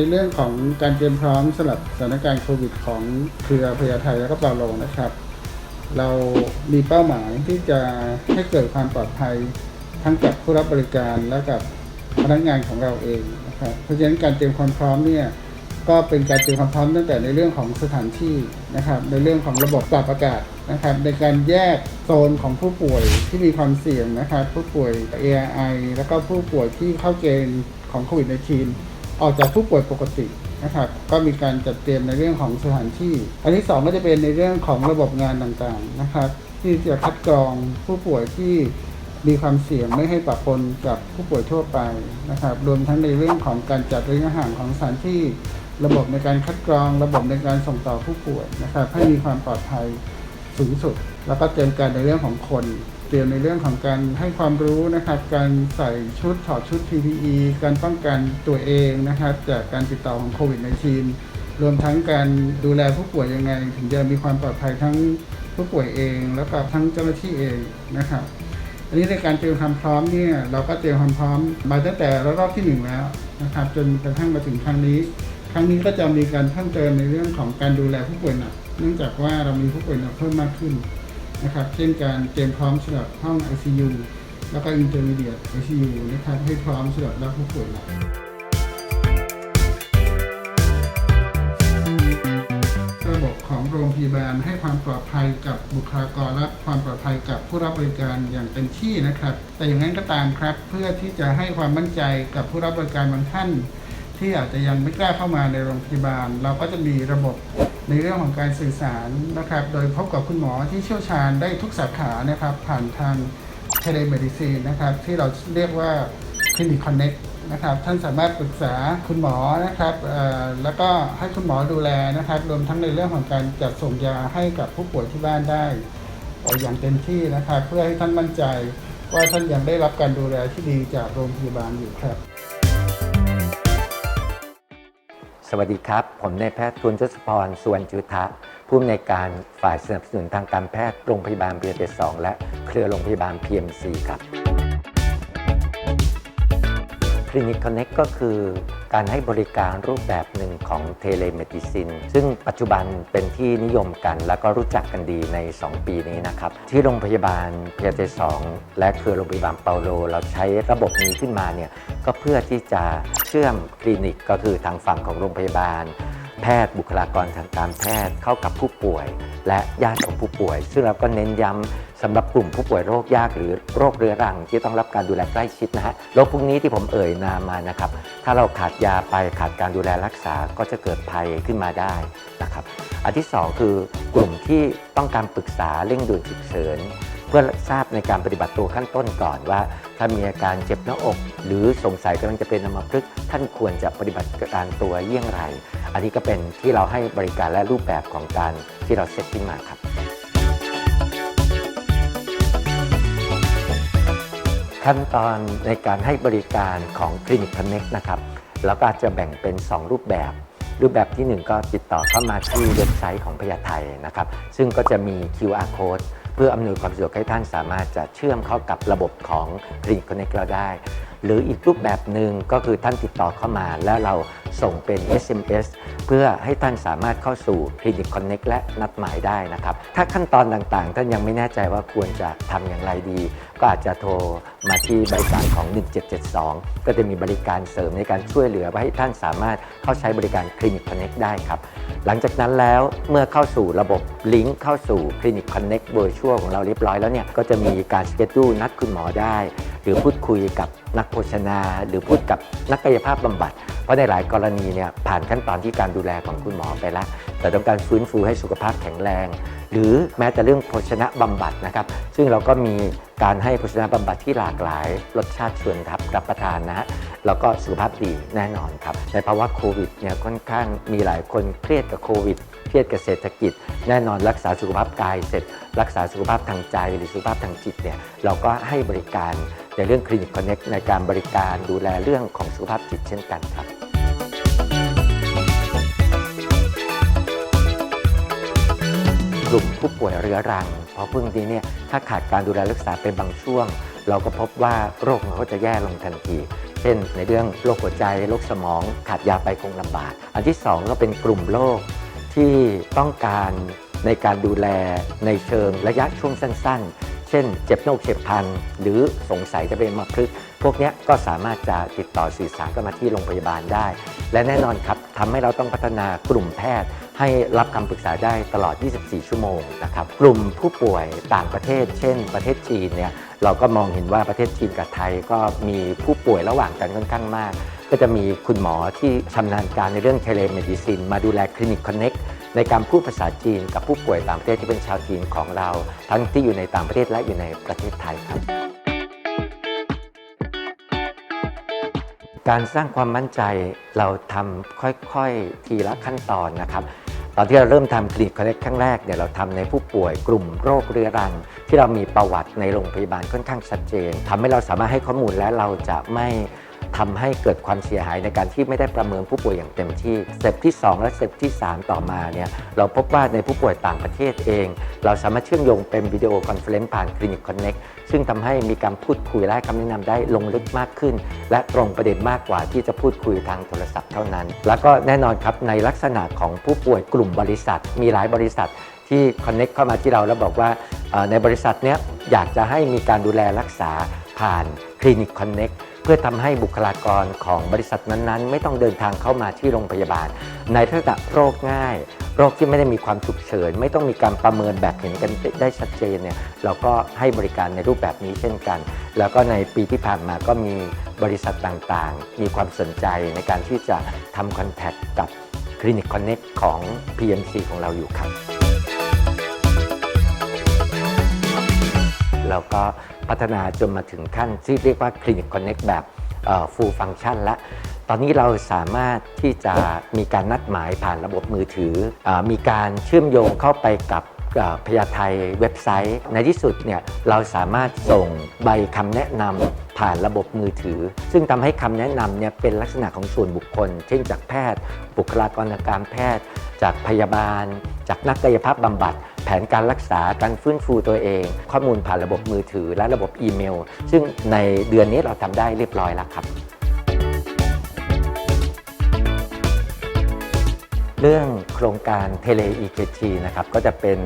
ในเรื่องของการเตรียมพร้อมสำหรับสถานการณ์โควิดของเครือพยาไทยแล้วก็เปาโลนะครับ เรามีเป้าหมายที่จะให้เกิดความปลอดภัยทั้งกับผู้รับบริการและกับพนักงานของเราเองนะครับ เพราะฉะนั้นการเตรียมความพร้อมเนี่ยก็เป็นการเตรียมความพร้อมตั้งแต่ในเรื่องของสถานที่นะครับ ในเรื่องของระบบปรับอากาศนะครับ ในการแยกโซนของผู้ป่วยที่มีความเสี่ยงนะครับ ผู้ป่วย ARI แล้วก็ผู้ป่วยที่เข้าเกณฑ์ของโควิด -19 ออกจากผู้ป่วยปกตินะครับก็มีการจัดเตรียมในเรื่องของสถานที่ อันที่สองก็จะเป็นในเรื่องของระบบงานต่างๆนะครับ ที่จะคัดกรองผู้ป่วยที่มีความเสี่ยงไม่ให้ปะปนกับผู้ป่วยทั่วไปนะครับ รวมทั้งในเรื่องของการจัดระยะห่างของสถานที่ ระบบในการคัดกรอง ระบบในการส่งต่อผู้ป่วยนะครับ ให้มีความปลอดภัยสูงสุด แล้วก็เตรียมการในเรื่องของคน เตรียมในเรื่องของการให้ความรู้นะครับ การใส่ชุดถอดชุด PPE การป้องกันตัวเองนะครับ จากการติดต่อของโควิด -19 รวมทั้งการดูแลผู้ป่วยยังไง ถึงจะมีความปลอดภัยทั้งผู้ป่วยเอง แล้วก็ทั้งเจ้าหน้าที่เองนะครับ อันนี้ในการเตรียมความพร้อมเนี่ยเราก็เตรียมความพร้อมมาตั้งแต่รอกที่หนึ่งแล้วนะครับ จนกระทั่งมาถึงครั้งนี้ ครั้งนี้ก็จะมีการเพิ่มเติมในเรื่องของการดูแลผู้ป่วยหนัก เนื่องจากว่าเรามีผู้ป่วยหนักเพิ่มมากขึ้น นะครับ เช่นการเตรียมพร้อมสำหรับห้อง ICU แล้วก็ Intermediate ICU นะครับ ให้พร้อมสำหรับรับผู้ป่วยหนักระบบของโรงพยาบาลให้ความปลอดภัยกับบุคลากรและความปลอดภัยกับผู้รับบริการอย่างเต็มที่นะครับ แต่อย่างนั้นก็ตามครับ เพื่อที่จะให้ความมั่นใจกับผู้รับบริการบางท่าน ที่อาจจะยังไม่กล้าเข้ามาในโรงพยาบาล เราก็จะมีระบบ ในเรื่องของการสื่อสารนะครับ โดยพบกับคุณหมอที่เชี่ยวชาญได้ทุกสาขานะครับ ผ่านทางเทเลเมดิซีนนะครับ ที่เราเรียกว่า Clinic Connect นะครับ ท่านสามารถปรึกษาคุณหมอนะครับแล้วก็ให้คุณหมอดูแลนะครับ รวมทั้งในเรื่องของการจัดส่งยาให้กับผู้ป่วยที่บ้านได้ อย่างเต็มที่นะครับ เพื่อให้ท่านมั่นใจว่าท่านยังได้รับการดูแลที่ดีจากโรงพยาบาลอยู่ครับ สวัสดีครับ ผมนายแพทย์ทุนทศพรสุวรรณจุทะผู้อำนวยการฝ่ายสนับสนุนทางการแพทย์โรงพยาบาลเบียร์เสองและเครือโรงพยาบาล PMC ครับคลินิกคอนเน็กก็คือการให้บริการรูปแบบหนึ่งของเทเลเมดิซิน ซึ่งปัจจุบันเป็นที่นิยมกัน แล้วก็รู้จักกันดีใน 2 ปีนี้นะครับ ที่โรงพยาบาลเพียเตสองและเครือโรงพยาบาลเปาโล เราใช้ระบบนี้ขึ้นมาเนี่ยก็เพื่อที่จะ เชื่อมคลินิกก็คือทางฝั่งของโรงพยาบาล แพทย์บุคลากรทางการแพทย์เข้ากับผู้ป่วย และญาติของผู้ป่วย ซึ่งเราก็เน้นย้ำสำหรับกลุ่มผู้ป่วยโรคยากหรือโรคเรื้อรังที่ต้องรับการดูแลใกล้ชิดนะฮะโรคพวกนี้ที่ผมเอ่ยนามมานะครับถ้าเราขาดยาไปขาดการดูแลรักษาก็จะเกิดภัยขึ้นมาได้นะครับอันที่สองคือกลุ่มที่ต้องการปรึกษาเร่งด่วนฉุกเฉินเพื่อทราบในการปฏิบัติตัวขั้นต้นก่อนว่า ถ้ามีอาการเจ็บหน้าอก หรือสงสัยกำลังจะเป็นอัมพฤกษ์ท่านควรจะปฏิบัติการตัวเยี่ยงไร อันนี้ก็เป็นที่เราให้บริการและรูปแบบของการที่เราเซตขึ้นมาครับขั้นตอนในการให้บริการของคลินิก Connect นะครับแล้วก็จะแบ่งเป็น 2 รูปแบบ รูปแบบทีหนึ่1 ก็ติดต่อเข้ามาที่เว็บไซต์ของพยาไทยนะครับ ซึ่งก็จะมี QR code พื่ออำนวยความสะดวกให้ท่านสามารถจะเชื่อมเข้ากับระบบของคลินิก Connect เราได้ หรืออีกรูปแบบหนึ่งก็คือท่านติดต่อเข้ามาแล้วเรา ส่งเป็น SMS เพื่อให้ท่านสามารถเข้าสู่คลินิก Connect และนัดหมายได้นะครับ ถ้าขั้นตอนต่างๆ ท่านยังไม่แน่ใจว่าควรจะทำอย่างไรดี ก็อาจจะโทรมาที่บริการของ 1772 ก็จะมีบริการเสริมในการช่วยเหลือว่าให้ท่านสามารถเข้าใช้บริการคลินิก Connect ได้ครับ หลังจากนั้นแล้วเมื่อเข้าสู่ระบบลิงก์เข้าสู่คลินิก Connect Virtual ของเราเรียบร้อยแล้วเนี่ยก็จะมีการสเกจดูนัดคุณหมอได้ หรือพูดคุยกับนักโภชนา หรือพูดกับนักกายภาพบำบัด ราะในหลายกรณีเนี่ยผ่านขั้นตอนที่การดูแลของคุณหมอไปแล้ว แต่ต้องการฟื้นฟูให้สุขภาพแข็งแรง หรือแม้แต่เรื่องโภชนะบำบัดนะครับ ซึ่งเราก็มีการให้โภชนะบำบัดที่หลากหลาย รสชาติชวนรับรับประทานนะฮะแล้วก็สุขภาพดีแน่นอนครับ ในภาวะโควิดเนี่ยค่อนข้างมีหลายคนเครียดกับโควิดเครียดกับเศรษฐกิจ แน่นอนรักษาสุขภาพกายเสร็จ รักษาสุขภาพทางใจหรือสุขภาพทางจิตเนี่ยเราก็ให้บริการในเรื่องคลินิกคอนเน็กในการบริการดูแลเรื่องของสุขภาพจิตเช่นกันครับ กลุ่มผู้ป่วยเรื้อรัง เพราะพวกนี้เนี่ยถ้าขาดการดูแลรักษาเป็นบางช่วง เราก็พบว่าโรคของเขาจะแย่ลงทันที เช่น ในเรื่องโรคหัวใจโรคสมองขาดยาไปคงลำบาก อันที่สองก็เป็นกลุ่มโรคที่ต้องการในการดูแลในเชิงระยะช่วงสั้น ๆ เช่น เจ็บหน้าอกเฉียบพันหรือสงสัยจะเป็นมาพลึกษ์พวกนี้ก็สามารถจะติดต่อสื่อสารกันมาที่โรงพยาบาลได้ และแน่นอนครับทำให้เราต้องพัฒนากลุ่มแพทย์ ให้รับคำปรึกษาได้ตลอด 24 ชั่วโมงนะครับ กลุ่มผู้ป่วยต่างประเทศ เช่น ประเทศจีนเนี่ยเราก็มองเห็นว่าประเทศจีนกับไทยก็มีผู้ป่วยระหว่างกันค่อนข้างมาก ก็จะมีคุณหมอที่ชำนาญการในเรื่องเทเลเมดิซิน มาดูแลคลินิกคอนเน็กในการพูดภาษาจีนกับผู้ป่วยต่างประเทศที่เป็นชาวจีนของเรา ทั้งที่อยู่ในต่างประเทศและอยู่ในประเทศไทยครับการสร้างความมั่นใจเราทำค่อยๆ ทีละขั้นตอนนะครับ ตอนที่เราเริ่มทำคลินิกคอนเนคครั้งแรกเนี่ยเราทำในผู้ป่วยกลุ่มโรคเรื้อรัง ที่เรามีประวัติในโรงพยาบาลค่อนข้างชัดเจนทำให้เราสามารถให้ข้อมูลและเราจะไม่ ทำให้เกิดความเสียหายในการที่ไม่ได้ประเมินผู้ป่วยอย่างเต็มที่สเต็ปที่ 2 และสเต็ปที่ 3 ต่อมาเนี่ยเราพบว่าในผู้ป่วยต่างประเทศเอง เราสามารถเชื่อมโยงเป็นวิดีโอคอนเฟลเลนซ์ผ่านคลินิกคอนเน็กซึ่งทำให้มีการพูดคุยและให้คำแนะนำได้ลงลึกมากขึ้น และตรงประเด็นมากกว่าที่จะพูดคุยทางโทรศัพท์เท่านั้น แล้วก็แน่นอนครับในลักษณะของผู้ป่วยกลุ่มบริษัท มีหลายบริษัทที่คอนเน็กเข้ามาที่เราแล้วบอกว่าในบริษัทเนี้ยอยากจะให้มีการดูแลรักษาผ่านคลินิกคอนเน็ก เพื่อทำให้บุคลากรของบริษัทนั้นๆ ไม่ต้องเดินทางเข้ามาที่โรงพยาบาล ในลักษณะโรคง่าย โรคที่ไม่ได้มีความฉุกเฉิน ไม่ต้องมีการประเมินแบบเห็นกันได้ชัดเจนเนี่ยเราก็ให้บริการในรูปแบบนี้เช่นกัน แล้วก็ในปีที่ผ่านมาก็มีบริษัทต่างๆ มีความสนใจในการที่จะทำคอนแทคกับคลินิกคอนเน็กของ PMC ของเราอยู่ครับ เราก็พัฒนาจนมาถึงขั้นที่เรียกว่าคลินิกคอนเน็กแบบฟูลฟังชันและ ตอนนี้เราสามารถที่จะมีการนัดหมายผ่านระบบมือถืออมีการเชื่อมโยงเข้าไปกับพยาไทยเว็บไซต์ ในที่สุดเนี่ยเราสามารถส่งใบคำแนะนำผ่านระบบมือถือ ซึ่งทำให้คำแนะนำเนี่ยเป็นลักษณะของส่วนบุคคล เช่นจากแพทย์ บุคลากรทางการแพทย์ จากพยาบาล จากนักกายภาพบำบัด นการรักษาการฟื้นฟูตัวเอง ข้อมูลผ่านระบบมือถือและระบบอีเมล ซึ่งในเดือนนี้เราทำได้เรียบร้อยแล้วครับ เรื่องโครงการเทเล EKG นะครับก็จะเป็น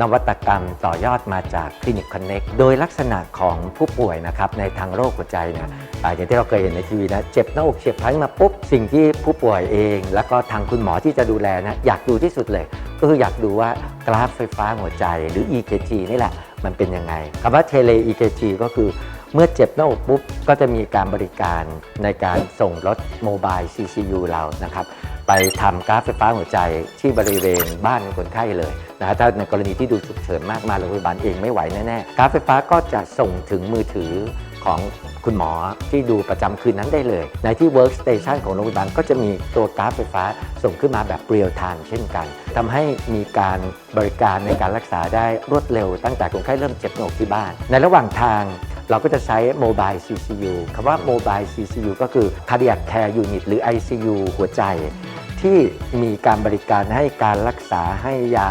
นวัตกรรมต่อยอดมาจากคลินิกคอนเน็กโดยลักษณะของผู้ป่วยนะครับในทางโรคหัวใจเนี่ยอ่าอย่างที่เราเคยเห็นในทีวีนะ เจ็บหน้าอกเฉียบพลันมาปุ๊บ สิ่งที่ผู้ป่วยเอง แล้วก็ทางคุณหมอที่จะดูแลนะอยากดูที่สุดเลย ก็คืออยากดูว่ากราฟไฟฟ้าหัวใจหรือ EKG นี่แหละ มันเป็นยังไงคำว่าเทเล EKG ก็คือเมื่อเจ็บหน้าอกปุ๊บ ก็จะมีการบริการในการส่งรถโมบาย CCU เรานะครับไปทำกราฟไฟฟ้าหัวใจที่บริเวณบ้านคนไข้เลยนะฮะถ้าในกรณีที่ดูฉุกเฉินมากมาโรงพยาบาลเองไม่ไหวแน่ๆกราฟไฟฟ้าก็จะส่งถึงมือถือ ของคุณหมอที่ดูประจำคืนนั้นได้เลย ในที่ workstation ของโรงพยาบาลก็จะมีตัวกราฟไฟฟ้าส่งขึ้นมาแบบเรียลไทม์เช่นกันทำให้มีการบริการในการรักษาได้รวดเร็วตั้งแต่คนไข้เริ่มเจ็บหน้าอกที่บ้าน ในระหว่างทางเราก็จะใช้ Mobile CCU คำว่า Mobile CCU ก็คือ Cardiac Care Unit หรือ ICU หัวใจ ที่มีการบริการให้การรักษาให้ยา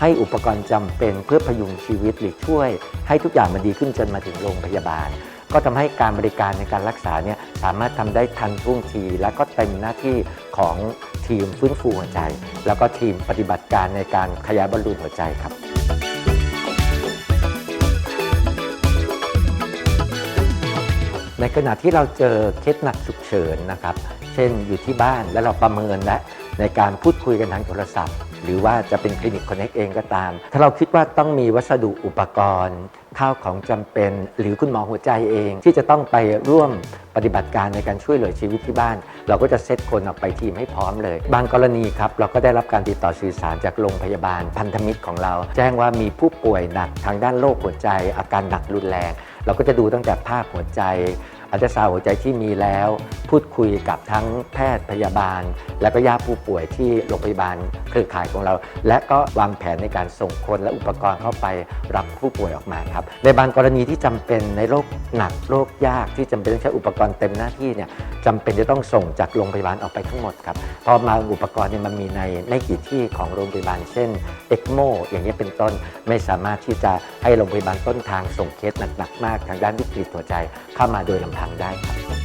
ให้อุปกรณ์จำเป็นเพื่อพยุงชีวิตหรือช่วย ให้ทุกอย่างมันดีขึ้นจนมาถึงโรงพยาบาล ก็ทำให้การบริการในการรักษาเนี่ยสามารถทำได้ทันท่วงที และก็เต็มหน้าที่ของทีมฟื้นฟูหัวใจ แล้วก็ทีมปฏิบัติการในการขยายบอลลูนหัวใจครับในขณะที่เราเจอเคสหนักฉุกเฉินนะครับ เช่นอยู่ที่บ้านแล้วเราประเมินและในการพูดคุยกันทางโทรศัพท์ หรือว่าจะเป็นคลินิกคอนเน็กเองก็ตาม ถ้าเราคิดว่าต้องมีวัสดุอุปกรณ์ข้าวของจำเป็น หรือคุณหมอหัวใจเอง ที่จะต้องไปร่วมปฏิบัติการในการช่วยเหลือชีวิตที่บ้าน เราก็จะเซตคนออกไปทีมให้พร้อมเลย บางกรณีครับเราก็ได้รับการติดต่อสื่อสารจากโรงพยาบาลพันธมิตรของเรา แจ้งว่ามีผู้ป่วยหนักทางด้านโรคหัวใจ อาการหนักรุนแรง เราก็จะดูตั้งแต่ภาพหัวใจ อัลตราซาวด์หัวใจที่มีแล้ว พูดคุยกับทั้งแพทย์พยาบาล และก็ญาติผู้ป่วยที่โรงพยาบาลเครือข่ายของเรา และก็วางแผนในการส่งคนและอุปกรณ์เข้าไปรับผู้ป่วยออกมาครับในบางกรณีที่จำเป็นในโรคหนักโรคยากที่จำเป็นต้องใช้อุปกรณ์เต็มหน้าที่เนี่ยจำเป็นจะต้องส่งจากโรงพยาบาลออกไปทั้งหมดครับเพราะมาอุปกรณ์เนี่ยมันมีในไม่กี่ที่ของโรงพยาบาลเช่นเอ็กโมอย่างนี้ยเป็นต้นไม่สามารถที่จะให้โรงพยาบาลต้นทางส่งเคสหนักๆมาก ทางด้านวิกฤตหัวใจเข้ามาโดยลำพังได้ครับ